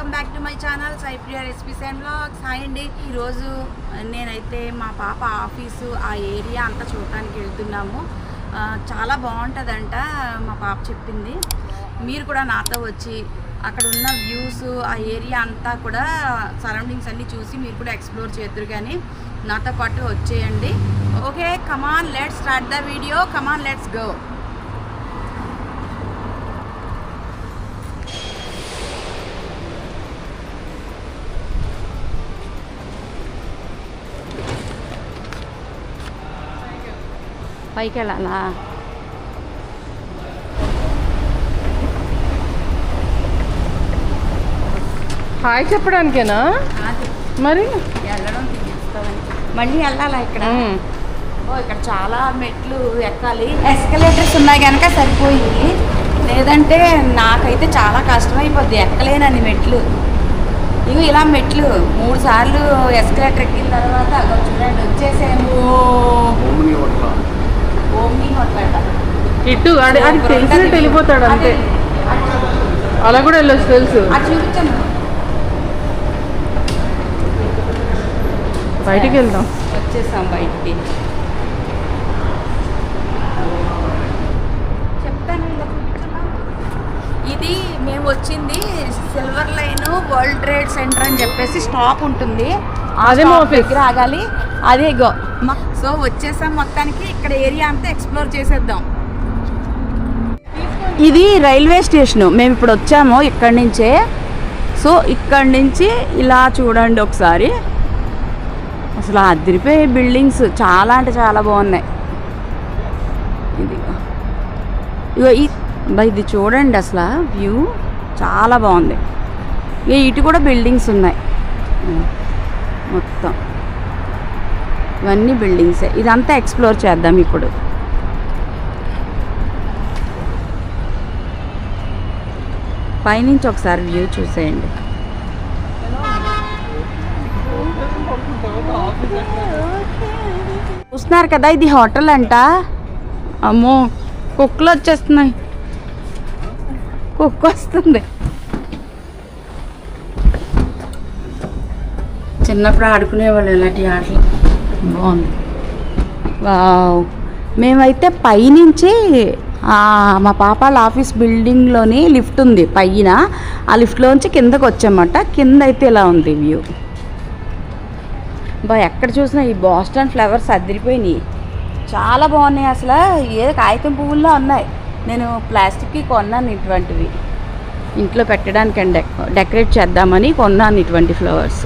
Welcome back to my channel Saipriya recipes and blogs hi అండి. ఈరోజు నేనైతే మా పాప ఆఫీసు ఆ ఏరియా అంతా చూడటానికి వెళ్తున్నాము. చాలా బాగుంటుందంట మా పాప చెప్పింది. మీరు కూడా నాతో వచ్చి అక్కడ ఉన్న వ్యూస్ ఆ ఏరియా అంతా కూడా సరౌండింగ్స్ అన్నీ చూసి మీరు కూడా ఎక్స్ప్లోర్ చేద్దరు కానీ నాతో పాటు వచ్చేయండి. Okay come on let's start the video come on let's go పైకి వెళ్ళాలా హాయ్ చెప్పడానికేనా? మరి? వెళ్ళడం తీస్తామని మళ్ళీ వెళ్ళాలా ఇక్కడ? ఇక్కడ చాలా మెట్లు ఎక్కాలి. ఎస్కలేటర్స్ ఉన్నాయి కనుక సరిపోయింది లేదంటే నాకైతే చాలా కష్టమైపోద్ది. ఎక్కలేనని మెట్లు. ఇవి ఇలా మెట్లు. మూడు సార్లు ఎస్కలేటర్ ఎక్కిన తర్వాత అగో చూడండి వచ్చేసాము. ఇటు అది అది తెలిసినట్టు వెళ్ళిపోతాడు అంతే. అలా కూడా వెళ్ళొచ్చు తెలుసు. బయటికి వెళ్దాం. వచ్చేసాం బయటికి? ఇది మేము వచ్చింది Silver Line World Trade Centre అని చెప్పేసి స్టాప్ ఉంటుంది. అదే మా. దగ్గర ఆగాలి. అదే గో సో వచ్చేసాం మొత్తానికి. ఇక్కడ ఏరియా అంతా ఎక్స్ప్లోర్ చేసేద్దాం. ఇది రైల్వే స్టేషన్. మేము ఇప్పుడు వచ్చాము ఇక్కడి నుంచే. సో ఇక్కడి నుంచి ఇలా చూడండి ఒకసారి. అసలు అదిరిపోయే బిల్డింగ్స్. చాలా అంటే చాలా బాగున్నాయి. ఇది ఇగో ఇది చూడండి అసలు వ్యూ. చాలా బాగుంది. ఇక ఇటు కూడా బిల్డింగ్స్ ఉన్నాయి. మొత్తం. ఇవన్నీ బిల్డింగ్సే. ఇదంతా ఎక్స్ప్లోర్ చేద్దాం ఇప్పుడు. పైనుంచి ఒకసారి వ్యూ చూసేయండి. చూస్తున్నారు కదా ఇది హోటల్ అంట. అమ్మో కుక్కలు వచ్చేస్తున్నాయి. కుక్క వస్తుంది. చిన్నప్పుడు ఆడుకునేవాళ్ళు ఇలాంటి ఆటలు. బాగుంది. వావ్. మేమైతే పైనుంచి మా పాప వాళ్ళ ఆఫీస్ బిల్డింగ్లోని లిఫ్ట్ ఉంది పైన. ఆ లిఫ్ట్లోంచి కిందకు వచ్చామట కింద అయితే ఇలా ఉంది వ్యూ? బా ఎక్కడ చూసినా ఈ బాస్టన్ ఫ్లవర్స్ అదిరిపోయినాయి. చాలా బాగున్నాయి అసలు. ఏదో కాగితం పువ్వుల్లో ఉన్నాయి. నేను ప్లాస్టిక్కి కొన్నాను ఇటువంటివి. ఇంట్లో పెట్టడానికి డెకరేట్ చేద్దామని కొన్నాను ఇటువంటి ఫ్లవర్స్.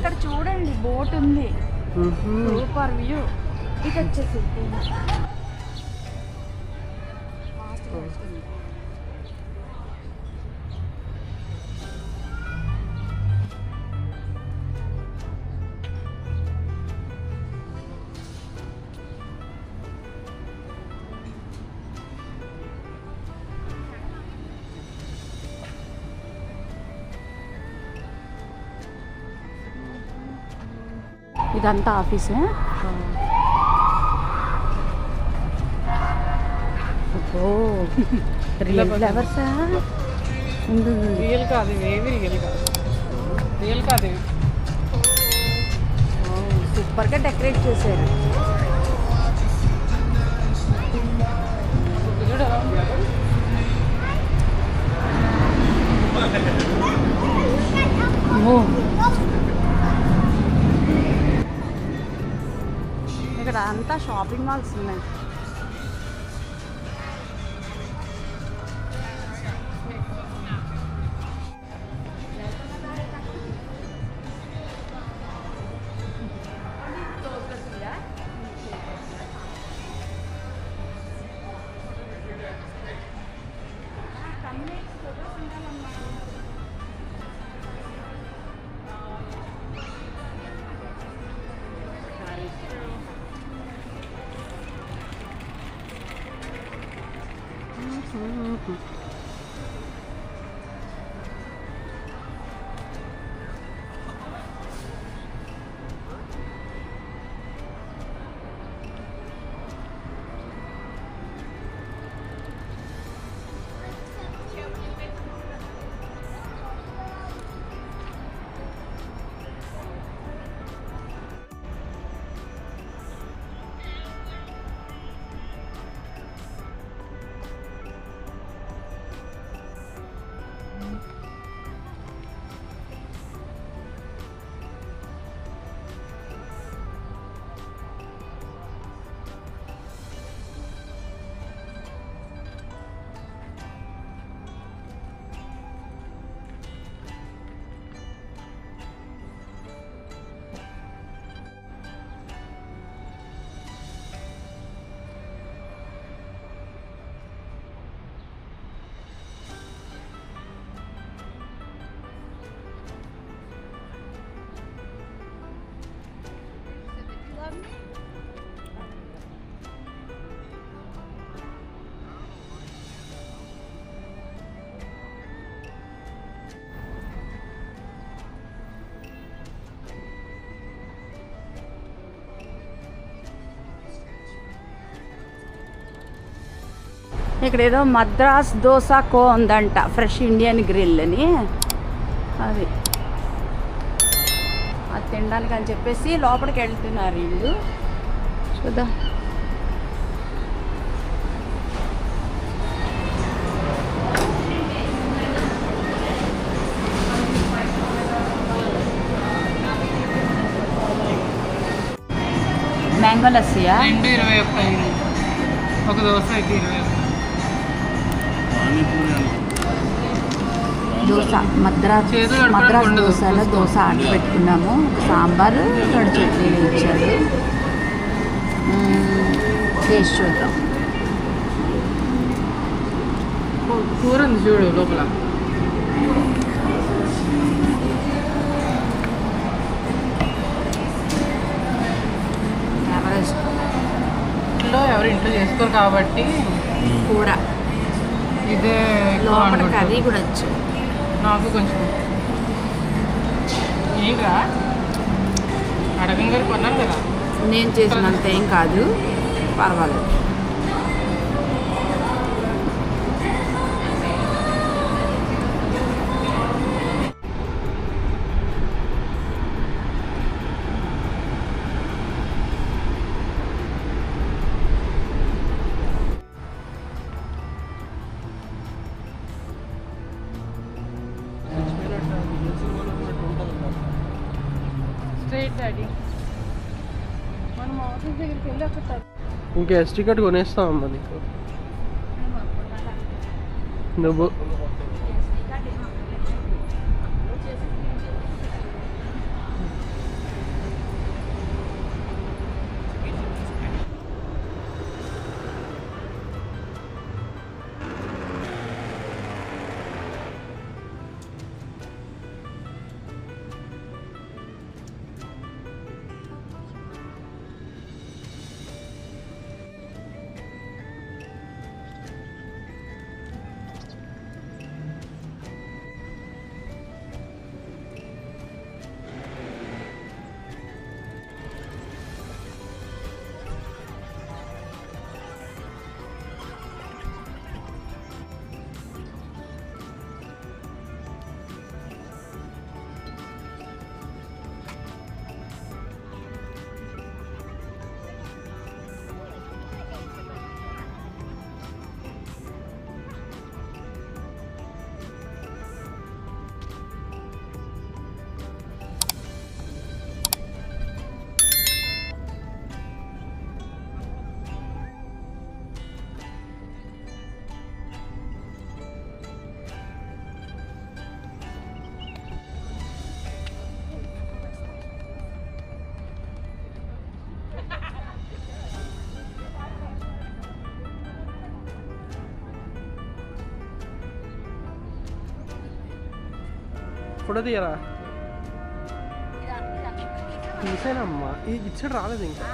అక్కడ చూడండి బోట్ ఉంది. సూపర్ వ్యూ ఇటు వచ్చేసి ఇదంతా ఆఫీసే ఓ రియల్ ఫ్లవర్సా ఉంది ఉంది. రియల్ కాదు ఇవి ఏవి రియల్ కాదు రియల్ కాదు ఇవి సూపర్గా డెకరేట్ చేశారు చూడు ఎలా ఉంది? ఓ అంతా షాపింగ్ మాల్స్ ఉన్నాయి ఇక్కడ ఏదో మద్రాస్ దోశ కో ఉందంట ఫ్రెష్ ఇండియన్ గ్రిల్ అని అది. అది తినడానికి అని చెప్పేసి లోపలికి వెళ్తున్నారు వీళ్ళు. చూద్దాం. మ్యాంగో లస్సీయా రెండు ఇరవై ఒక్క ఒక దోశ అయితే ఇరవై దోశ మద్రాస్ మద్రాస్. దోశలో దోశ ఆర్డర్ పెట్టుకున్నాము. ఒక సాంబారు రెండు చట్నీలు ఇచ్చారు. టేస్ట్ చూద్దాం. కూర ఉంది చూడు లోపల. ఇంట్లో ఎవరు ఇంట్లో చేసుకోరు కాబట్టి కూర. ఇదే లోపల. కర్రీ కూడా వచ్చు. నాకు కొంచెం ఏంట్రా అడగం గారు కొన్నాను కదా. నేను చేసినంత ఏం కాదు. పర్వాలేదు. ఇంకా ఎస్ టికెట్ కొనేస్తామమ్మా నీకు. నువ్వు ఫోటో తీయరా? తీసానమ్మా. ఈ ఇచ్చాడు రాలేదు ఇంకా.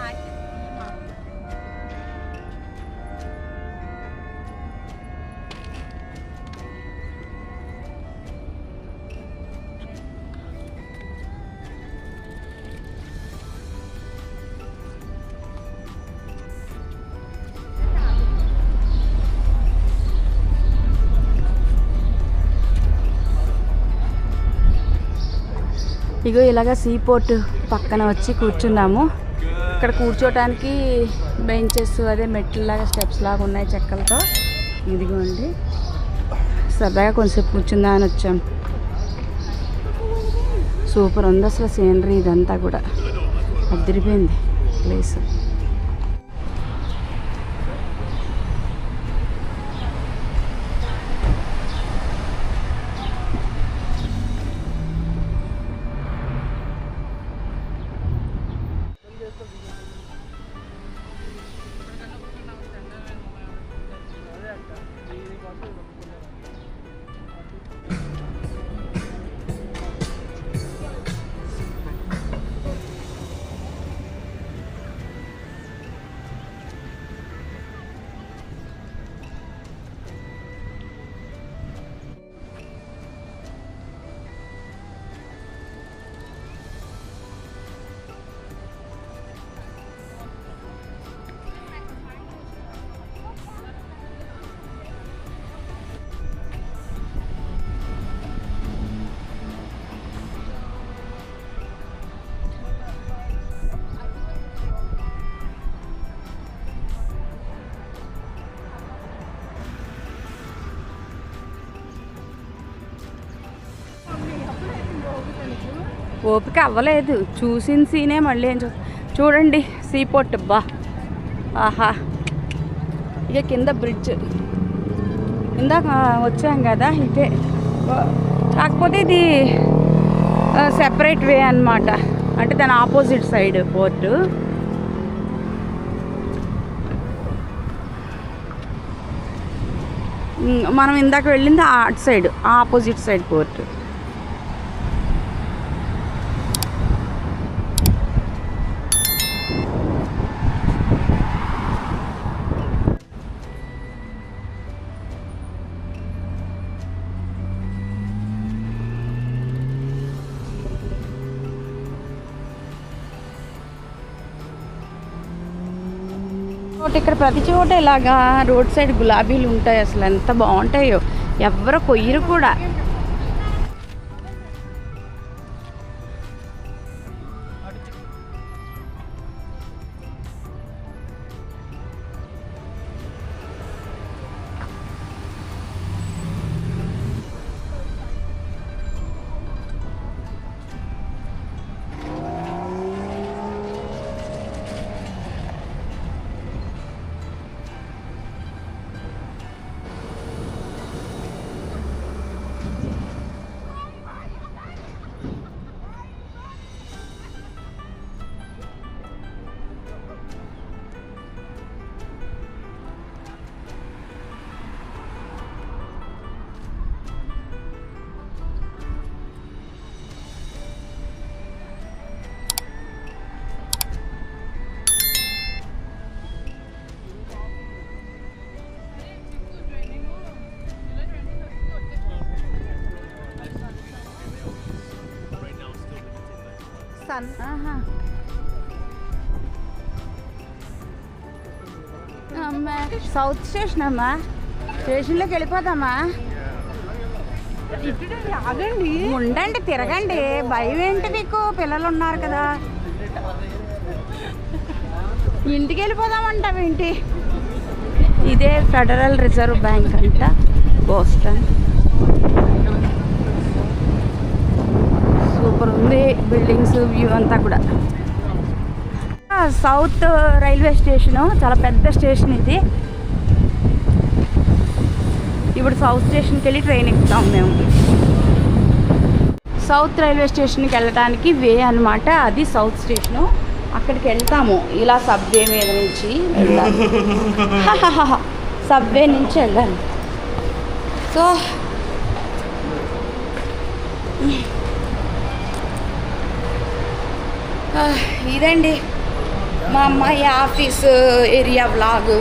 ఇగో ఇలాగ సీ పోర్ట్ పక్కన వచ్చి కూర్చున్నాము. ఇక్కడ కూర్చోటానికి బెంచెస్ అదే మెట్లలాగా స్టెప్స్ లాగా ఉన్నాయి చెక్కలతో. ఇదిగోండి. సరదాగా కొంచెంసేపు కూర్చుందా అని వచ్చాం. సూపర్ ఉంది అసలు సీనరీ ఇదంతా కూడా. అదిరిపోయింది ప్లేస్ ఓపిక అవ్వలేదు. చూసిన సీనే మళ్ళీ ఏం చూ చూడండి సీపోర్ట్ బా. ఆహా. ఇక కింద బ్రిడ్జ్. ఇందాక వచ్చాం కదా ఇదే. కాకపోతే ఇది సెపరేట్ వే అన్నమాట. అంటే దాని ఆపోజిట్ సైడ్ పోర్టు మనం ఇందాక వెళ్ళింది ఆ అటు సైడ్ ఆపోజిట్ సైడ్ పోర్టు చోట ఇక్కడ ప్రతి చోట ఇలాగా రోడ్ సైడ్ గులాబీలు ఉంటాయి అసలు ఎంత బాగుంటాయో. ఎవరు కొయ్యరు కూడా. ఆహా. అమ్మా సౌత్ స్టేషన్ అమ్మా. స్టేషన్లోకి వెళ్ళిపోదామా? ఆగండి. ఉండండి తిరగండి. భయం ఏంటి మీకు పిల్లలు ఉన్నారు కదా. ఇంటికి వెళ్ళిపోదామంటావు ఏంటి? ఇదే ఫెడరల్ రిజర్వ్ బ్యాంక్ అంట బోస్టన్ సూపర్ ఉంది బిల్డింగ్స్ వ్యూ అంతా కూడా. సౌత్ రైల్వే స్టేషను చాలా పెద్ద స్టేషన్ ఇది. ఇప్పుడు సౌత్ స్టేషన్కి వెళ్ళి ట్రైన్ ఎక్కుతాం మేము. సౌత్ రైల్వే స్టేషన్కి వెళ్ళడానికి వే అన్నమాట. అది సౌత్ స్టేషను అక్కడికి వెళ్తాము. ఇలా సబ్వే మీద నుంచి సబ్వే నుంచి వెళ్ళాలి. సో ఆ, ఇదండి మా అమ్మాయి office uh, area vlog.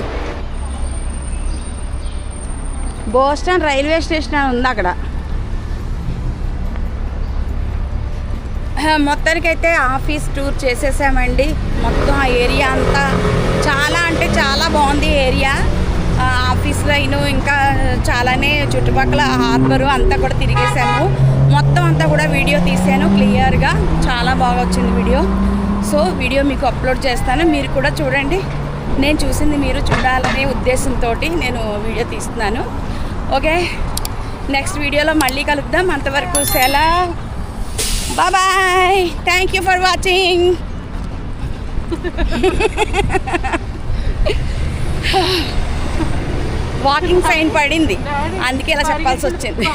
Boston railway station అని ఉంది అక్కడ. మొత్తానికైతే ఆఫీస్ టూర్ చేసేసామండి. మొత్తం ఆ ఏరియా అంతా చాలా అంటే చాలా బాగుంది ఏరియా. ఆఫీస్లో ఆఫీస్ ఇంకా చాలానే చుట్టుపక్కల హార్బరు అంతా కూడా తిరిగేసాము. మొత్తం అంతా కూడా వీడియో తీసాను క్లియర్గా. చాలా బాగా వచ్చింది వీడియో. సో వీడియో మీకు అప్లోడ్ చేస్తాను. మీరు కూడా చూడండి. నేను చూసింది మీరు చూడాలనే ఉద్దేశంతో నేను వీడియో తీస్తున్నాను. ఓకే? నెక్స్ట్ వీడియోలో మళ్ళీ కలుద్దాం. అంతవరకు సెలవు bye. Thank you for watching walking sign పడింది. అందుకే ఇలా చెప్పాల్సి వచ్చింది.